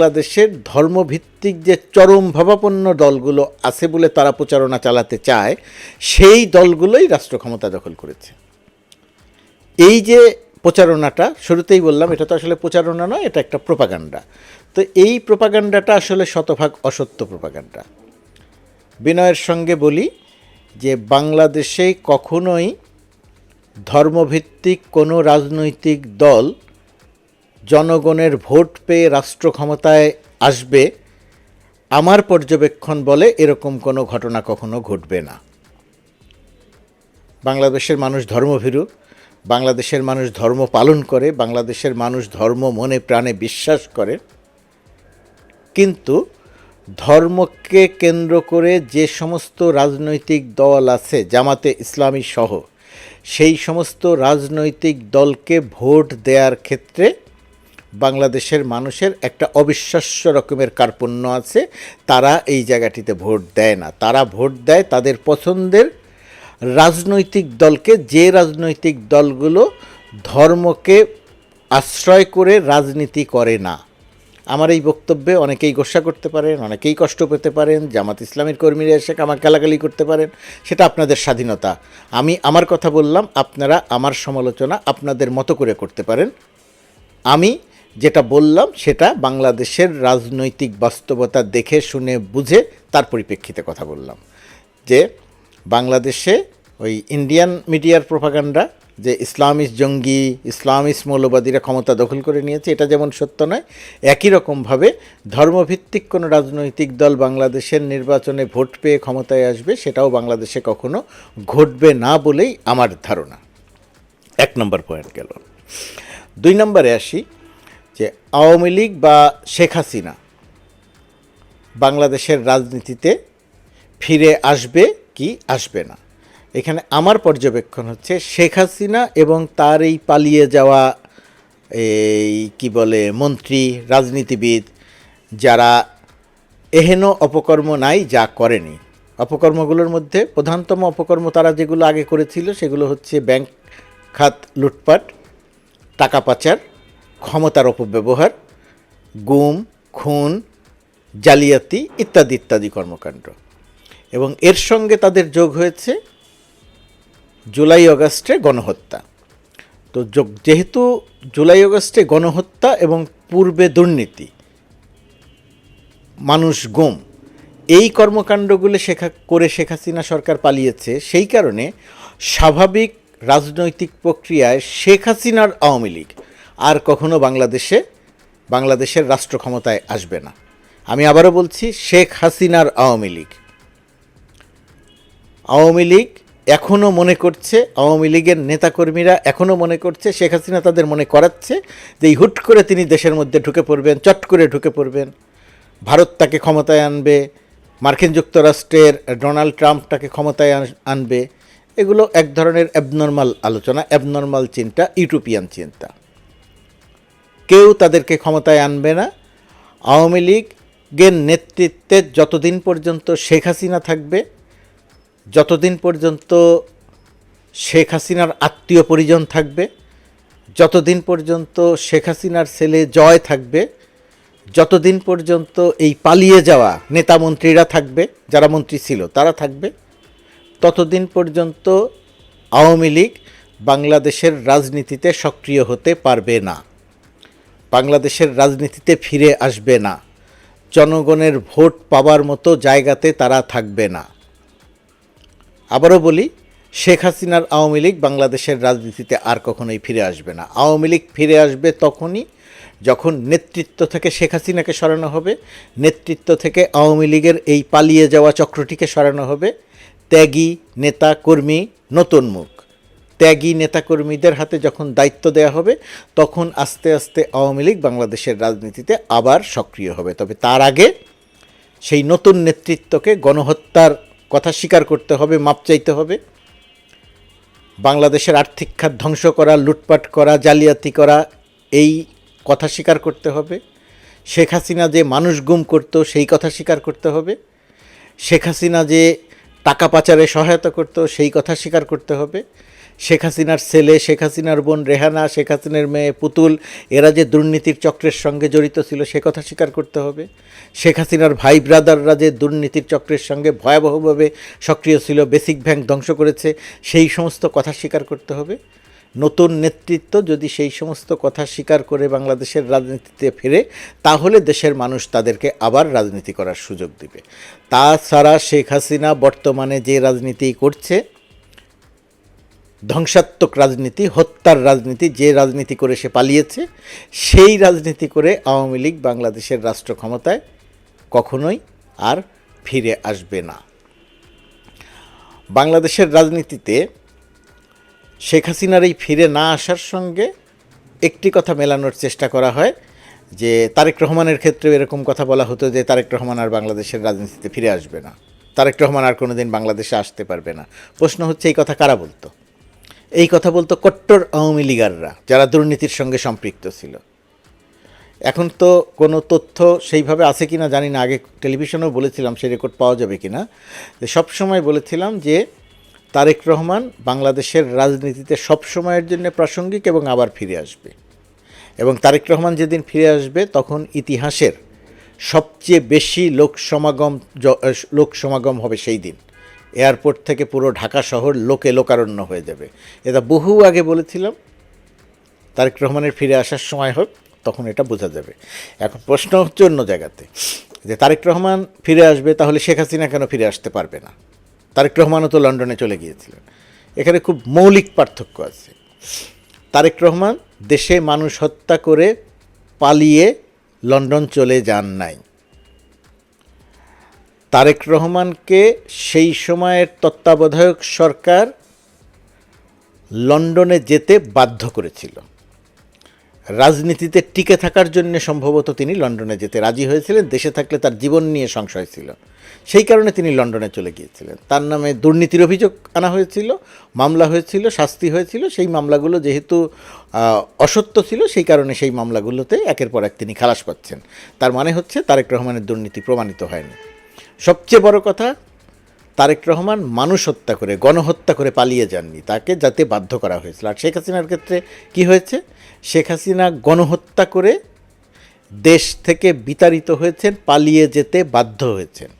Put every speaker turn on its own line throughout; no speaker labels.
বাংলাদেশের ধর্মভিত্তিক যে চরম ভাবাপন্ন দলগুলো আছে বলে তারা প্রচারণা চালাতে চায়, সেই দলগুলোই রাষ্ট্র ক্ষমতা দখল করেছে। এই যে প্রচারণাটা, শুরুতেই বললাম, এটা তো আসলে প্রচারণা নয়, এটা একটা প্রপাগান্ডা। তো এই প্রপাগান্ডাটা আসলে শতভাগ অসত্য প্রপাগান্ডা। বিনয়ের সঙ্গে বলি যে বাংলাদেশে কখনোই ধর্মভিত্তিক কোনো রাজনৈতিক দল জনগণের ভোট পেয়ে রাষ্ট্র ক্ষমতায় আসবে, আমার পর্যবেক্ষণ বলে এরকম কোনো ঘটনা কখনো ঘটবে না। বাংলাদেশের মানুষ ধর্মভীরু, বাংলাদেশের মানুষ ধর্ম পালন করে, বাংলাদেশের মানুষ ধর্ম মনে প্রাণে বিশ্বাস করে। কিন্তু ধর্মকে কেন্দ্র করে যে সমস্ত রাজনৈতিক দল আছে, জামাতে ইসলামী সহ, সেই সমস্ত রাজনৈতিক দলকে ভোট দেওয়ার ক্ষেত্রে বাংলাদেশের মানুষের একটা অবিশ্বাস্য রকমের কার্পণ্য আছে। তারা এই জায়গাটিতে ভোট দেয় না। তারা ভোট দেয় তাদের পছন্দের রাজনৈতিক দলকে, যে রাজনৈতিক দলগুলো ধর্মকে আশ্রয় করে রাজনীতি করে না। আমার এই বক্তব্যে অনেকেই গোসা করতে পারেন, অনেকেই কষ্ট পেতে পারেন, জামাত ইসলামের কর্মীরা এসে আমার গালাগালি করতে পারেন, সেটা আপনাদের স্বাধীনতা। আমি আমার কথা বললাম, আপনারা আমার সমালোচনা আপনাদের মতো করে করতে পারেন। আমি যেটা বললাম, সেটা বাংলাদেশের রাজনৈতিক বাস্তবতা দেখে, শুনে, বুঝে তার পরিপ্রেক্ষিতে কথা বললাম। যে বাংলাদেশে ওই ইন্ডিয়ান মিডিয়ার প্রোপাগান্ডা যে ইসলামিস্ট জঙ্গি ইসলামিস্ট মৌলবাদীরা ক্ষমতা দখল করে নিয়েছে, এটা যেমন সত্য নয়, একই রকমভাবে ধর্মভিত্তিক কোনো রাজনৈতিক দল বাংলাদেশের নির্বাচনে ভোট পেয়ে ক্ষমতায় আসবে, সেটাও বাংলাদেশে কখনো ঘটবে না বলেই আমার ধারণা। এক নম্বর পয়েন্ট গেল। দুই নম্বরে আসি যে আওয়ামী লীগ বা শেখ হাসিনা বাংলাদেশের রাজনীতিতে ফিরে আসবে কি আসবে না। এখানে আমার পর্যবেক্ষণ হচ্ছে শেখ হাসিনা এবং তার এই পালিয়ে যাওয়া এই কি বলে মন্ত্রী, রাজনীতিবিদ যারা এহেন অপকর্ম নাই যা করেনি। অপকর্মগুলোর মধ্যে প্রধানতম অপকর্ম তারা যেগুলো আগে করেছিল সেগুলো হচ্ছে ব্যাংক খাত লুটপাট, টাকা পাচার ক্ষমতার অপব্যবহার, গুম, খুন, জালিয়াতি ইত্যাদি ইত্যাদি কর্মকাণ্ড। এবং এর সঙ্গে তাদের যোগ হয়েছে জুলাই অগাস্টে গণহত্যা। তো যোগ- যেহেতু জুলাই অগাস্টে গণহত্যা এবং পূর্বে দুর্নীতি, মানুষ গুম, এই কর্মকাণ্ডগুলো শেখা, করে শেখ হাসিনা সরকার পালিয়েছে, সেই কারণে স্বাভাবিক রাজনৈতিক প্রক্রিয়ায় শেখ হাসিনার আওয়ামী লীগ আর কখনো বাংলাদেশে, বাংলাদেশের রাষ্ট্র ক্ষমতায় আসবে না। আমি আবারও বলছি, শেখ হাসিনার আওয়ামী লীগ। আওয়ামী লীগ এখনও মনে করছে, আওয়ামী লীগের নেতাকর্মীরা এখনও মনে করছে, শেখ হাসিনা তাদের মনে করাচ্ছে যে এই হুট করে তিনি দেশের মধ্যে ঢুকে পড়বেন, চট করে ঢুকে পড়বেন। ভারত তাকে ক্ষমতায় আনবে, মার্কিন যুক্তরাষ্ট্রের ডোনাল্ড ট্রাম্প তাকে ক্ষমতায় আনবে। এগুলো এক ধরনের অ্যাবনর্মাল আলোচনা অ্যাবনর্মাল চিন্তা ইউরোপিয়ান চিন্তা। কেউ তাদেরকে ক্ষমতায় আনবে না। আওয়ামী লীগের নেতৃত্বে যতদিন পর্যন্ত শেখ হাসিনা থাকবে, যতদিন পর্যন্ত শেখ হাসিনার আত্মীয় পরিজন থাকবে, যতদিন পর্যন্ত শেখ হাসিনার ছেলে জয় থাকবে, যতদিন পর্যন্ত এই পালিয়ে যাওয়া নেতা মন্ত্রীরা থাকবে, যারা মন্ত্রী ছিল তারা থাকবে, ততদিন পর্যন্ত আওয়ামী লীগ বাংলাদেশের রাজনীতিতে সক্রিয় হতে পারবে না। বাংলাদেশের রাজনীতিতে ফিরে আসবে না। জনগণের ভোট পাবার মতো জায়গাতে তারা থাকবে না। আবারও বলি, শেখ হাসিনার আওয়ামী লীগ বাংলাদেশের রাজনীতিতে আর কখনোই ফিরে আসবে না। আওয়ামী লীগ ফিরে আসবে তখনই যখন নেতৃত্ব থেকে শেখ হাসিনাকে সরানো হবে, নেতৃত্ব থেকে আওয়ামী লীগের এই পালিয়ে যাওয়া চক্রটিকে সরানো হবে। ত্যাগী নেতা, কর্মী, নতুন মুখ। ত্যাগী নেতাকর্মীদের হাতে যখন দায়িত্ব দেওয়া হবে, তখন আস্তে আস্তে আওয়ামী লীগ বাংলাদেশের রাজনীতিতে আবার সক্রিয় হবে। তবে তার আগে সেই নতুন নেতৃত্বকে গণহত্যার কথা স্বীকার করতে হবে, মাপ চাইতে হবে। বাংলাদেশের আর্থিক খাত ধ্বংস করা, লুটপাট করা, জালিয়াতি করা, এই কথা স্বীকার করতে হবে। শেখ হাসিনা যে মানুষ গুম করত, সেই কথা স্বীকার করতে হবে। শেখ হাসিনা যে টাকা পাচারে সহায়তা করত, সেই কথা স্বীকার করতে হবে। শেখ হাসিনার ছেলে, শেখ হাসিনার বোন রেহানা, শেখ হাসিনার মেয়ে পুতুল, এরা যে দুর্নীতির চক্রের সঙ্গে জড়িত ছিল সে কথা স্বীকার করতে হবে। শেখ হাসিনার ভাই ব্রাদাররা যে দুর্নীতির চক্রের সঙ্গে ভয়াবহভাবে সক্রিয় ছিল, বেসিক ব্যাংক ধ্বংস করেছে, সেই সমস্ত কথা স্বীকার করতে হবে। নতুন নেতৃত্ব যদি সেই সমস্ত কথা স্বীকার করে বাংলাদেশের রাজনীতিতে ফেরে, তাহলে দেশের মানুষ তাদেরকে আবার রাজনীতি করার সুযোগ দিবে। তাছাড়া শেখ হাসিনা বর্তমানে যে রাজনীতি করছে ধ্বংসাত্মক রাজনীতি, হত্যার রাজনীতি, যে রাজনীতি করে সে পালিয়েছে, সেই রাজনীতি করে আওয়ামী লীগ বাংলাদেশের রাষ্ট্র ক্ষমতায় কখনোই আর ফিরে আসবে না। বাংলাদেশের রাজনীতিতে শেখ হাসিনার এই ফিরে না আসার সঙ্গে একটি কথা মেলানোর চেষ্টা করা হয়, যে তারেক রহমানের ক্ষেত্রে এরকম কথা বলা হতো যে তারেক রহমান আর বাংলাদেশের রাজনীতিতে ফিরে আসবে না। তারেক রহমান আর কোনোদিন বাংলাদেশে আসতে পারবে না। প্রশ্ন হচ্ছে, এই কথা কারা বলতো? এই কথা বলতো কট্টর আওয়ামী লীগাররা, যারা দুর্নীতির সঙ্গে সম্পৃক্ত ছিল। এখন তো কোনো তথ্য সেইভাবে আছে কি না জানি না। আগে টেলিভিশনেও বলেছিলাম সেই রেকর্ড পাওয়া যাবে কি না সবসময় বলেছিলাম যে তারেক রহমান বাংলাদেশের রাজনীতিতে সব সময়ের জন্য প্রাসঙ্গিক এবং আবার ফিরে আসবে। এবং তারেক রহমান যেদিন ফিরে আসবে, তখন ইতিহাসের সবচেয়ে বেশি লোক সমাগম লোক সমাগম হবে সেই দিন। এয়ারপোর্ট থেকে পুরো ঢাকা শহর লোকে লোকারণ্য হয়ে যাবে। এটা বহু আগে বলেছিলাম, তারেক রহমানের ফিরে আসার সময় হোক, তখন এটা বোঝা যাবে। এখন প্রশ্ন হচ্ছে অন্য জায়গাতে, যে তারেক রহমান ফিরে আসবে তাহলে শেখ হাসিনা কেন ফিরে আসতে পারবে না? তারেক রহমানও তো লন্ডনে চলে গিয়েছিলেন। এখানে খুব মৌলিক পার্থক্য আছে। তারেক রহমান দেশে মানুষ হত্যা করে পালিয়ে লন্ডন চলে যান নাই। তারেক রহমানকে সেই সময়ের তত্ত্বাবধায়ক সরকার লন্ডনে যেতে বাধ্য করেছিল। রাজনীতিতে টিকে থাকার জন্য সম্ভবত তিনি লন্ডনে যেতে রাজি হয়েছিলেন, দেশে থাকলে তার জীবন নিয়ে সংশয় ছিল। সেই কারণে তিনি লন্ডনে চলে গিয়েছিলেন। তার নামে দুর্নীতির অভিযোগ আনা হয়েছিল, মামলা হয়েছিল, শাস্তি হয়েছিল, সেই মামলাগুলো যেহেতু অসত্য ছিল, সেই কারণে সেই মামলাগুলোতে একের পর এক তিনি খালাস পাচ্ছেন। তার মানে হচ্ছে তারেক রহমানের দুর্নীতি প্রমাণিত হয়নি। সবচেয়ে বড় কথা, তারেক রহমান মানুষ হত্যা করে, গণহত্যা করে পালিয়ে যাননি, তাকে যাতে বাধ্য করা হয়েছিল। আর শেখ হাসিনার ক্ষেত্রে কি হয়েছে? শেখ হাসিনা গণহত্যা করে দেশ থেকে বিতাড়িত হয়েছেন, পালিয়ে যেতে বাধ্য হয়েছেন।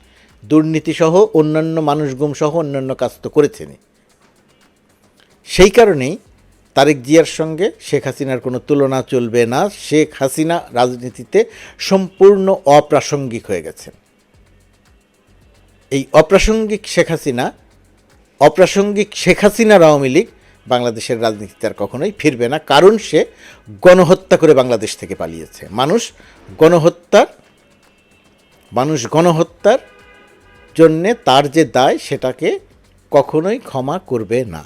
দুর্নীতিসহ অন্যান্য মানুষ গুমসহ অন্যান্য কাজ তো করেছেনই। সেই কারণেই তারেক জিয়ার সঙ্গে শেখ হাসিনার কোনো তুলনা চলবে না। শেখ হাসিনা রাজনীতিতে সম্পূর্ণ অপ্রাসঙ্গিক হয়ে গেছেন। এই অপ্রাসঙ্গিক শেখ হাসিনা, অপ্রাসঙ্গিক শেখ হাসিনার আওয়ামী লীগ বাংলাদেশের রাজনীতিতে আর কখনোই ফিরবে না। কারণ সে গণহত্যা করে বাংলাদেশ থেকে পালিয়েছে। মানুষ গণহত্যার মানুষ গণহত্যার জন্যে তার যে দায় সেটাকে কখনোই ক্ষমা করবে না।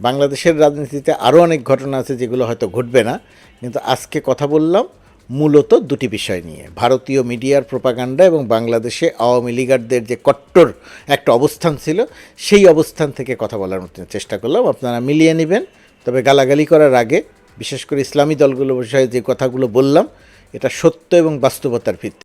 বাংলাদেশের রাজনীতিতে আরও অনেক ঘটনা আছে যেগুলো হয়তো ঘটবে না। কিন্তু আজকে কথা বললাম মূলত দুটি বিষয় নিয়ে। ভারতীয় মিডিয়ার প্রোপাগান্ডা এবং বাংলাদেশে আওয়ামী লীগারদের যে কট্টর একটা অবস্থান ছিল, সেই অবস্থান থেকে কথা বলার মতো চেষ্টা করলাম। আপনারা মিলিয়ে নেবেন, তবে গালাগালি করার আগে বিশেষ করে ইসলামী দলগুলো বিষয়ে যে কথাগুলো বললাম, এটা সত্য এবং বাস্তবতার ভিত্তি